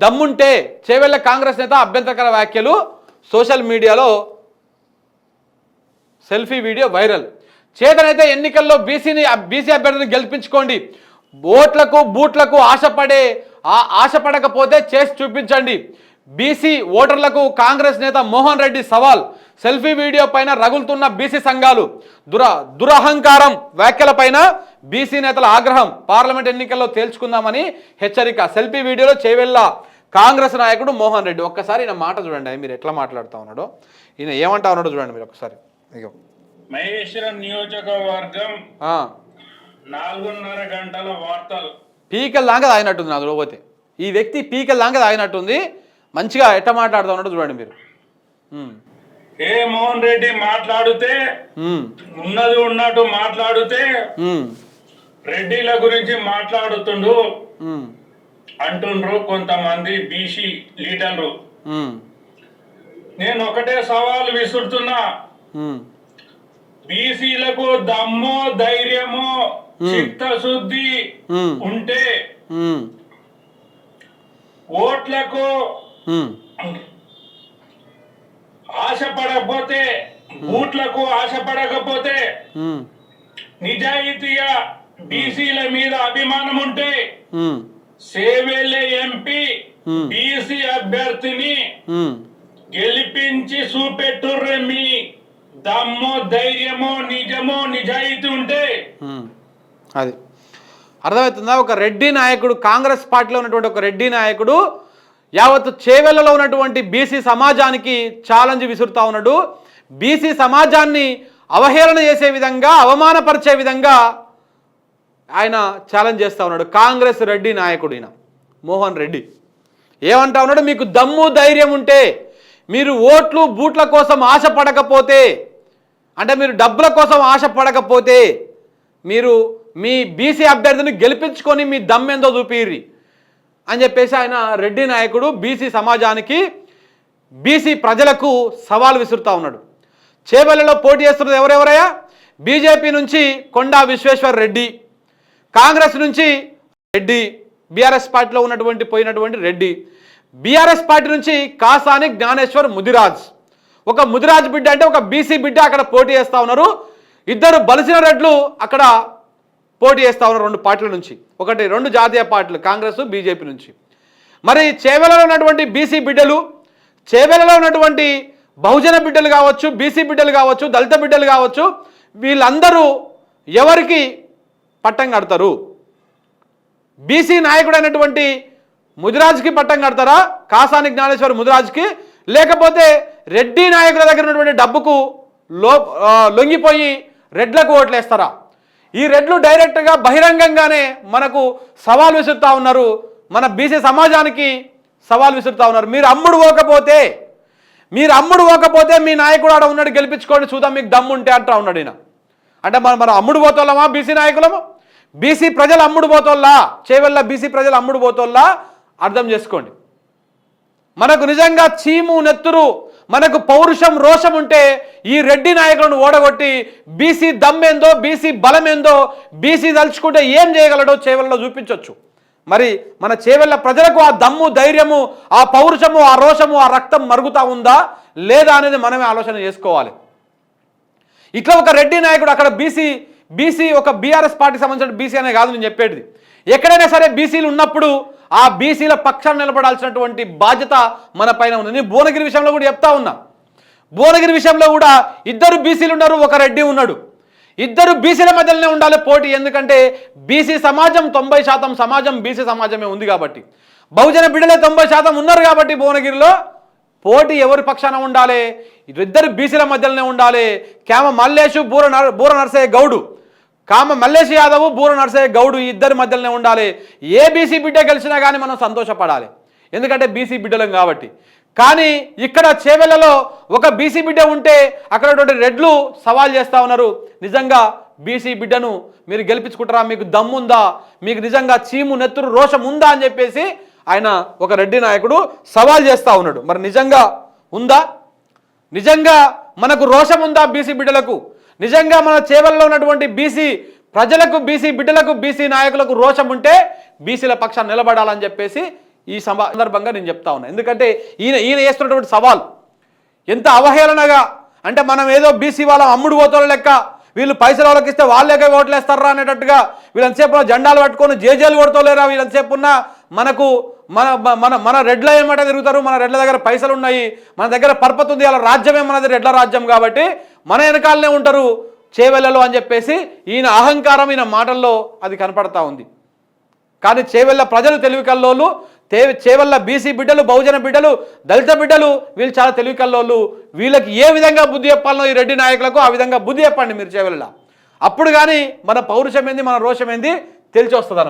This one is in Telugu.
దమ్ముంటే చేవెళ్ళ కాంగ్రెస్ నేత అభ్యంతరకర వ్యాఖ్యలు సోషల్ మీడియాలో సెల్ఫీ వీడియో వైరల్. చేతనైతే ఎన్నికల్లో బీసీని బీసీ అభ్యర్థిని గెలిపించుకోండి. ఓట్లకు బూట్లకు ఆశపడే ఆశపడకపోతే చేసి చూపించండి. బీసీ ఓటర్లకు కాంగ్రెస్ నేత మోహన్ రెడ్డి సవాల్. సెల్ఫీ వీడియో పైన రగులుతున్న బీసీ సంఘాలు. దుర దురహంకారం వ్యాఖ్యలపైన బీసీ నేతల ఆగ్రహం పార్లమెంట్ ఎన్నికల్లో తేల్చుకుందామని హెచ్చరిక. సెల్ఫీ వీడియోలో చేవెళ్ళ కాంగ్రెస్ నాయకుడు మోహన్ రెడ్డి. ఒక్కసారి ఈయన మాట చూడండి. మీరు ఎట్లా మాట్లాడుతూ ఉన్నాడో. ఈయన ఏమంటా ఉన్నాడో చూడండి మీరు ఒకసారి మహేశ్వరం నియోజకవర్గం నాలుగున్నర గంటల వార్తలు. పీకల దాకా తాగినట్టుంది నాకు లోపోతే ఈ వ్యక్తి పీకల దాకా తాగినట్టుంది. మంచిగా ఎట్ట మాట్లాడుతూ ఉన్నాడో చూడండి మీరు. ఏ మోహన్ రెడ్డి మాట్లాడితే ఉన్నది ఉన్నట్టు మాట్లాడితే రెడ్డిల గురించి మాట్లాడుతుండు అంటుండ్రు కొంతమంది బీసీ లీడర్లు. నేను ఒకటే సవాల్ విసురుతున్నా. బీసీలకు దమ్ము ధైర్యము చిత్తశుద్ధి ఉంటే ఓట్లకు ఆశపడకపోతే బూట్లకు ఆశపడకపోతే ఉమ్, నిజాయితీగా బీసీల మీద అభిమానం ఉంటే ఉమ్, సేవెళ్ళే ఎంపీ Hmm. బీసీ అభ్యర్థిని. గెలిపించి చూపెట్టుర్రే మీ దమ్ము ధైర్యము నిజము నిజాయితీ ఉంటే. అది అర్థమవుతుందా ఒక రెడ్డి నాయకుడు కాంగ్రెస్ పార్టీలో ఉన్నటువంటి ఒక రెడ్డి నాయకుడు యావత్ చేవెళ్ళలో ఉన్నటువంటి బీసీ సమాజానికి ఛాలెంజ్ విసురుతా ఉన్నాడు. బీసీ సమాజాన్ని అవహేళన చేసే విధంగా అవమానపరిచే విధంగా ఆయన ఛాలెంజ్ చేస్తూ ఉన్నాడు. కాంగ్రెస్ రెడ్డి నాయకుడు ఈయన మోహన్ రెడ్డి. ఏమంటా ఉన్నాడు? మీకు దమ్ము ధైర్యం ఉంటే మీరు ఓట్లు బూట్ల కోసం ఆశపడకపోతే అంటే మీరు డబ్బుల కోసం ఆశపడకపోతే మీరు మీ బీసీ అభ్యర్థిని గెలిపించుకొని మీ దమ్మెందో చూపిర్రి. అని చెప్పేసి ఆయన రెడ్డి నాయకుడు బీసీ సమాజానికి బీసీ ప్రజలకు సవాల్ విసురుతా ఉన్నాడు. చేవెళ్ళలో పోటీ చేస్తున్నది ఎవరెవరయ్యా? బీజేపీ నుంచి కొండా విశ్వేశ్వర్ రెడ్డి కాంగ్రెస్ నుంచి రెడ్డి బీఆర్ఎస్ పార్టీలో ఉన్నటువంటి పోయినటువంటి రెడ్డి. బీఆర్ఎస్ పార్టీ నుంచి కాసాని జ్ఞానేశ్వర్ ముదిరాజ్. ఒక ముదిరాజ్ బిడ్డ అంటే ఒక బీసీ బిడ్డ అక్కడ పోటీ చేస్తా ఉన్నారు. ఇద్దరు బలిసిన రెడ్లు అక్కడ పోటీ చేస్తా ఉన్న రెండు పార్టీల నుంచి. ఒకటి రెండు జాతీయ పార్టీలు కాంగ్రెస్ బీజేపీ నుంచి. మరి చేవెలలో ఉన్నటువంటి బీసీ బిడ్డలు చేవెలలో ఉన్నటువంటి బహుజన బిడ్డలు కావచ్చు బీసీ బిడ్డలు కావచ్చు దళిత బిడ్డలు కావచ్చు వీళ్ళందరూ ఎవరికి పట్టం కడతారు? బీసీ నాయకుడైనటువంటి ముదిరాజ్కి పట్టం కడతారా? కాసాని జ్ఞానేశ్వర్ ముదిరాజ్కి? లేకపోతే రెడ్డి నాయకుల దగ్గర ఉన్నటువంటి డబ్బుకు లో లొంగిపోయి రెడ్లకు ఓట్లేస్తారా? ఈ రెడ్లు డైరెక్ట్గా బహిరంగంగానే మనకు సవాల్ విసురుతా ఉన్నారు. మన బీసీ సమాజానికి సవాల్ విసురుతా ఉన్నారు. మీరు అమ్ముడు పోకపోతే మీరు అమ్ముడు పోకపోతే మీ నాయకుడు ఆడ ఉన్నాడు గెలిపించుకోండి చూద్దాం మీకు దమ్ము ఉంటే అంటా ఉన్నాడు ఈయన. అంటే మనం మనం అమ్ముడు పోతోళ్ళమా బీసీ నాయకులమా? బీసీ ప్రజలు అమ్ముడు పోతోళ్ళా? చేవెళ్ళ బీసీ ప్రజలు అమ్ముడు పోతోళ్ళా? అర్థం చేసుకోండి. మనకు నిజంగా చీము నెత్తురు మనకు పౌరుషం రోషం ఉంటే ఈ రెడ్డి నాయకులను ఓడగొట్టి బీసీ దమ్మేందో బీసీ బలమేందో బీసీ తలుచుకుంటే ఏం చేయగలడో చేవల్లో చూపించవచ్చు మరి మన చేవెళ్ళ ప్రజలకు ఆ దమ్ము ధైర్యము ఆ పౌరుషము ఆ రోషము ఆ రక్తం మరుగుతా ఉందా? లేదా అనేది మనమే ఆలోచన చేసుకోవాలి. ఇట్లా ఒక రెడ్డి నాయకుడు అక్కడ బీసీ బీసీ ఒక బీఆర్ఎస్ పార్టీ సంబంధించిన బీసీ అనే కాదు నేను చెప్పేది. ఎక్కడైనా సరే బీసీలు ఉన్నప్పుడు ఆ బీసీల పక్షాన్ని నిలబడాల్సినటువంటి బాధ్యత మన పైన ఉంది. నేను భువనగిరి విషయంలో కూడా చెప్తా ఉన్నా. భువనగిరి విషయంలో కూడా ఇద్దరు బీసీలు ఉన్నారు ఒక రెడ్డి ఉన్నాడు. ఇద్దరు బీసీల మధ్యలోనే ఉండాలి పోటీ ఎందుకంటే బీసీ సమాజం తొంభై శాతం సమాజం బీసీ సమాజమే ఉంది కాబట్టి. బహుజన బిడ్డలే తొంభై శాతం ఉన్నారు కాబట్టి భువనగిరిలో. పోటీ ఎవరి పక్షాన ఉండాలి? ఇద్దరు బీసీల మధ్యలోనే ఉండాలి. క్యామ మల్లేషు బూర బూర నర్సయ్య గౌడు. కామ మల్లేష్ యాదవ్ బూర నరసయ్య గౌడు ఇద్దరి మధ్యలోనే ఉండాలి. ఏ బీసీ బిడ్డ గెలిచినా కానీ మనం సంతోషపడాలి. ఎందుకంటే బీసీ బిడ్డలం కాబట్టి. కానీ ఇక్కడ చేవెళ్ళలో ఒక బీసీ బిడ్డ ఉంటే అక్కడ రెడ్లు సవాల్ చేస్తా ఉన్నారు. నిజంగా బీసీ బిడ్డను మీరు గెలిపించుకుంటారా? మీకు దమ్ముందా? మీకు నిజంగా చీము నెత్తురు రోషం ఉందా అని చెప్పేసి ఆయన ఒక రెడ్డి నాయకుడు సవాల్ చేస్తూ ఉన్నాడు. మరి నిజంగా ఉందా? నిజంగా మనకు రోషం ఉందా బీసీ బిడ్డలకు? నిజంగా మన చేవల్లో ఉన్నటువంటి బీసీ ప్రజలకు బీసీ బిడ్డలకు బీసీ నాయకులకు రోషం ఉంటే బీసీల పక్షాన్ని నిలబడాలని చెప్పేసి ఈ సమా- సందర్భంగా నేను చెప్తా ఉన్నా. ఎందుకంటే ఈయన ఈయన వేస్తున్నటువంటి సవాల్ ఎంత అవహేళనగా అంటే మనం ఏదో బీసీ వాళ్ళ అమ్ముడు పోతారు లెక్క వీళ్ళు పైసలు వాళ్ళకి ఇస్తే వాళ్ళకే ఓట్లు వేస్తారా అనేటట్టుగా వీళ్ళంతసేపు జెండాలు పట్టుకొని జేజేలు కొడతలేరా వీళ్ళంతసేపు ఉన్న మనకు మన మన మన రెడ్ల ఏమంటే తిరుగుతారు మన రెడ్ల దగ్గర పైసలు ఉన్నాయి మన దగ్గర పరపతి ఉంది అలా రాజ్యమే మనది రెడ్ల రాజ్యం కాబట్టి మన వెనకాలనే ఉంటారు చేవెళ్ళలో అని చెప్పేసి ఈయన అహంకారం ఈయన మాటల్లో అది కనపడతా ఉంది. కానీ చేవెళ్ళ ప్రజలు తెలివి కల్లోళ్ళు తే చేవెళ్ళ బీసీ బిడ్డలు బహుజన బిడ్డలు దళిత బిడ్డలు వీళ్ళు చాలా తెలివి కల్లోళ్ళు వీళ్ళకి ఏ విధంగా బుద్ధి చెప్పాలనో ఈ రెడ్డి నాయకులకు ఆ విధంగా బుద్ధి చెప్పండి మీరు చేవెళ్ళ అప్పుడు కానీ మన పౌరుషం ఏంది మన రోషం ఏంది తెలిసి వస్తుంది